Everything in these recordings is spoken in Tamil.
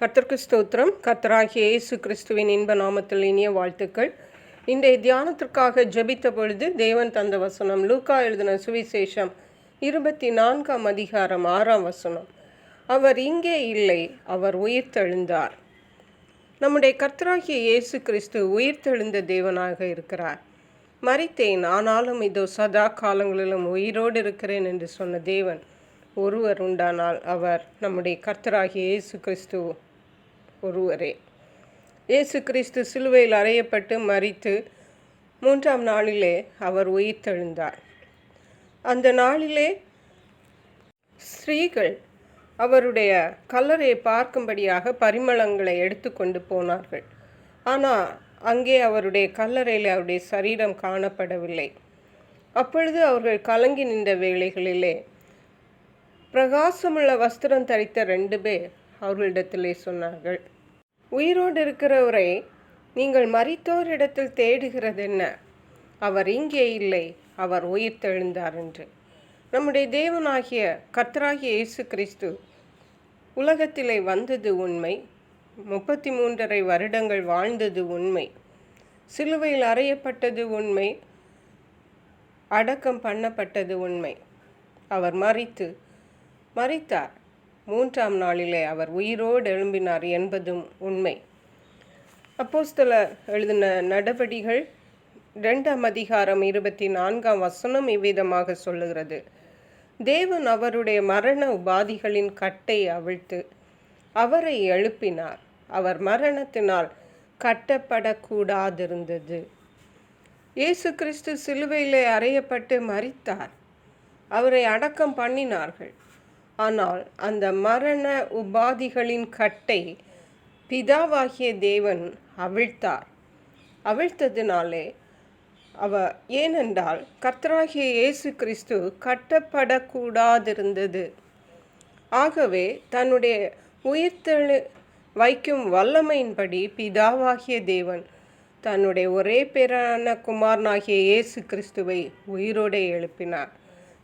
கத்திற்கு ஸ்தோத்திரம். கத்தராகிய இயேசு கிறிஸ்துவின் இன்ப நாமத்தில் இனிய வாழ்த்துக்கள். இன்றைய தியானத்திற்காக ஜெபித்த பொழுது தேவன் தந்த வசனம் லூக்கா எழுதின சுவிசேஷம் இருபத்தி நான்காம் அதிகாரம் ஆறாம் வசனம். அவர் இங்கே இல்லை அவர் உயிர்த்தெழுந்தார். நம்முடைய கர்த்தராகிய இயேசு கிறிஸ்து உயிர்த்தெழுந்த தேவனாக இருக்கிறார். மறித்தேன் ஆனாலும் இதோ சதா காலங்களிலும் உயிரோடு இருக்கிறேன் என்று சொன்ன தேவன் ஒருவர் உண்டானால் அவர் நம்முடைய கர்த்தராகிய இயேசு கிறிஸ்து ஒருவரே. இயேசு கிறிஸ்து சிலுவையில் அறையப்பட்டு மறித்து மூன்றாம் நாளிலே அவர் உயிர்த்தெழுந்தார். அந்த நாளிலே ஸ்ரீகள் அவருடைய கல்லறையை பார்க்கும்படியாக பரிமளங்களை எடுத்துக்கொண்டு போனார்கள். ஆனால் அங்கே அவருடைய கல்லறையில் அவருடைய சரீரம் காணப்படவில்லை. அப்பொழுது அவர்கள் கலங்கி நின்ற வேளைகளிலே பிரகாசமுள்ள வஸ்திரம் தரித்த ரெண்டு பேர் அவர்களிடத்திலே சொன்னார்கள். உயிரோடு இருக்கிறவரை நீங்கள் மறித்தோரிடத்தில் தேடுகிறது என்ன அவர் இங்கே இல்லை அவர் உயிர் தெழுந்தார் என்று. நம்முடைய தேவனாகிய கர்த்தராகிய இயேசு கிறிஸ்து உலகத்திலே வந்தது உண்மை முப்பத்தி மூன்றரை வருடங்கள் வாழ்ந்தது உண்மை சிலுவையில் அறையப்பட்டது உண்மை அடக்கம் பண்ணப்பட்டது உண்மை. அவர் மறித்து மறித்தார் மூன்றாம் நாளிலே அவர் உயிரோடு எழும்பினார் என்பதும் உண்மை. அப்போஸ்தல எழுதின நடவடிகள் ரெண்டாம் அதிகாரம் இருபத்தி நான்காம் வசனம் இவ்விதமாக சொல்லுகிறது. தேவன் அவருடைய மரண உபாதிகளின் கட்டை அவிழ்த்து அவரை எழுப்பினார். அவர் மரணத்தினால் கட்டப்படக்கூடாதிருந்தது. இயேசு கிறிஸ்து சிலுவையிலே அறையப்பட்டு மறித்தார் அவரை அடக்கம் பண்ணினார்கள். ஆனால் அந்த மரண உபாதிகளின் கட்டை பிதாவாகிய தேவன் அவிழ்த்தார். அவிழ்த்ததினாலே அவ ஏனென்றால் கர்த்தராகிய இயேசு கிறிஸ்து கட்டப்படக்கூடாதிருந்தது. ஆகவே தன்னுடைய உயிர்த்தெழு வைக்கும் வல்லமையின்படி பிதாவாகிய தேவன் தன்னுடைய ஒரே பேரான குமாரனாகிய இயேசு கிறிஸ்துவை உயிரோடு எழுப்பினார்.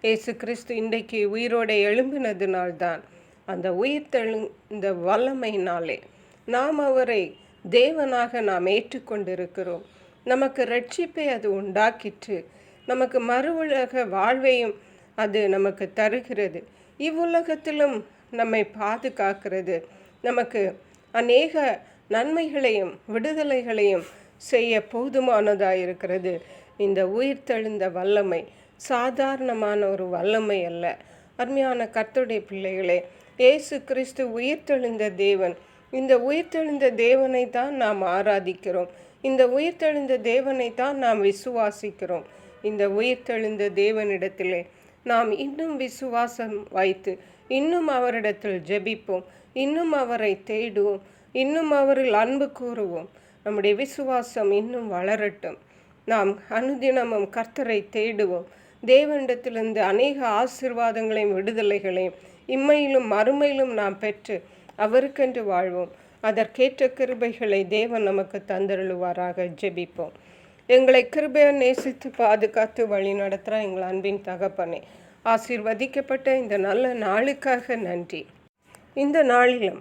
இயேசு கிறிஸ்து இன்றைக்கு உயிரோடு எழும்பினதினால்தான் அந்த உயிர் தெழு இந்த வல்லமையினாலே நாம் அவரை தேவனாக நாம் ஏற்றுக்கொண்டிருக்கிறோம். நமக்கு ரட்சிப்பை அது உண்டாக்கிற்று. நமக்கு மறு உலக வாழ்வையும் அது நமக்கு தருகிறது. இவ்வுலகத்திலும் நம்மை பாதுகாக்கிறது. நமக்கு அநேக நன்மைகளையும் விடுதலைகளையும் செய்ய போதுமானதாக இருக்கிறது இந்த உயிர்த்தெழுந்த வல்லமை சாதாரணமான ஒரு வல்லமை அல்ல. அருமையான கர்த்தருடைய பிள்ளைகளே இயேசு கிறிஸ்து உயிர்த்தெழுந்த தேவன். இந்த உயிர்த்தெழுந்த தேவனை தான் நாம் ஆராதிக்கிறோம். இந்த உயிர்த்தெழுந்த தேவனை தான் நாம் விசுவாசிக்கிறோம். இந்த உயிர்த்தெழுந்த தேவனிடத்திலே நாம் இன்னும் விசுவாசம் வைத்து இன்னும் அவரிடத்தில் ஜெபிப்போம். இன்னும் அவரை தேடுவோம். இன்னும் அவரில் அன்பு கூறுவோம். நம்முடைய விசுவாசம் இன்னும் வளரட்டும். நாம் அனுதினமும் கர்த்தரை தேடுவோம். தேவனிடத்திலிருந்து அநேக ஆசிர்வாதங்களையும் விடுதலைகளையும் இம்மையிலும் மறுமையிலும் நாம் பெற்று அவருக்கென்று வாழ்வோம். அதற்கேற்ற கிருபைகளை தேவன் நமக்கு தந்தருளுவாராக. ஜெபிப்போம். எங்களை கிருபையை நேசித்து பாதுகாத்து வழி நடத்துகிற எங்கள் அன்பின் தகப்பனே ஆசீர்வதிக்கப்பட்ட இந்த நல்ல நாளுக்காக நன்றி. இந்த நாளிலும்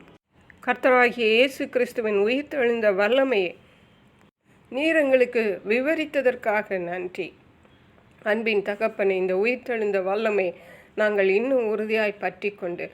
கர்த்தராகிய இயேசு கிறிஸ்துவின் உயிர்த்தெழுந்த வல்லமையை நீர் எங்களுக்கு விவரித்ததற்காக நன்றி. அன்பின் தகப்பனை இந்த உயிர்த்தெழுந்த வல்லமை நாங்கள் இன்னும் உறுதியாய் பற்றி கொண்டு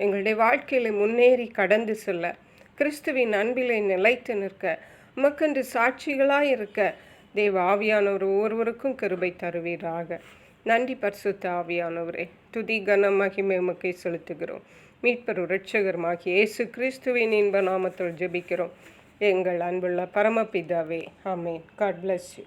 எங்களுடைய வாழ்க்கையில் முன்னேறி கடந்து செல்ல கிறிஸ்துவின் அன்பிலை நிலைத்து நிற்க உமக்கென்று சாட்சிகளாய் இருக்க தேவ ஆவியானவர் ஒவ்வொருவருக்கும் கிருபை தருவீராக. நன்றி பரிசுத்த ஆவியானவரே. துதி கன மகிமை உமக்கை செலுத்துகிறோம். மீட்பர் இரட்சகருமாகி இயேசு கிறிஸ்துவின் இன்ப நாமத்தில் ஜெபிக்கிறோம். எங்கள் அன்புள்ள பரமபிதாவே ஆமேன். God bless you